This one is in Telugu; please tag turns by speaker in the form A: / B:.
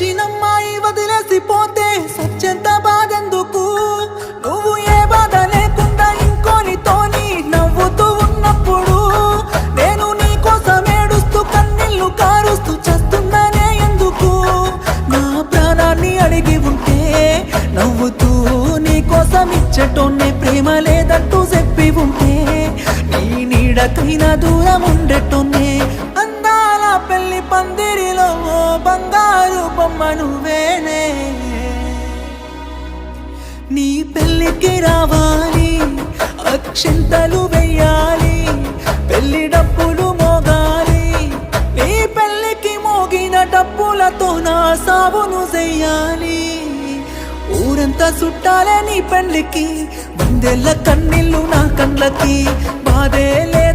A: వచ్చినమ్మాయి వదిలేసి పోతే సత్యంత బాధెందుకు? నువ్వు ఏ బాధ లేకుండా ఇంకోనితోని నవ్వుతూ ఉన్నప్పుడు నేను నీ కోసం ఏడుస్తూ కన్నీళ్ళు కారుస్తూ చేస్తున్నానే ఎందుకు? నా ప్రాణాన్ని అడిగి ఉంటే నవ్వుతూ నీ కోసం ఇచ్చటోనే ప్రేమ లేదంటూ చెప్పి ఉంటే నీ నీడకైనా దూరం ఉండటోనే అందాల పెళ్ళి పందిరిలో బంగారు బొమ్మ నువ్వేనే నీ పెళ్ళికి రావాలి అక్షింతలు వెయ్యాలి పెళ్ళి డప్పులు మోగాలి. నీ పెళ్ళికి మోగిన డప్పులతో నా సాగును చెయ్యాలి ఊరంతా చుట్టాలే నీ పెళ్ళికి వందెల్ల కన్నీళ్ళు నా కండ్లకి బాధేలే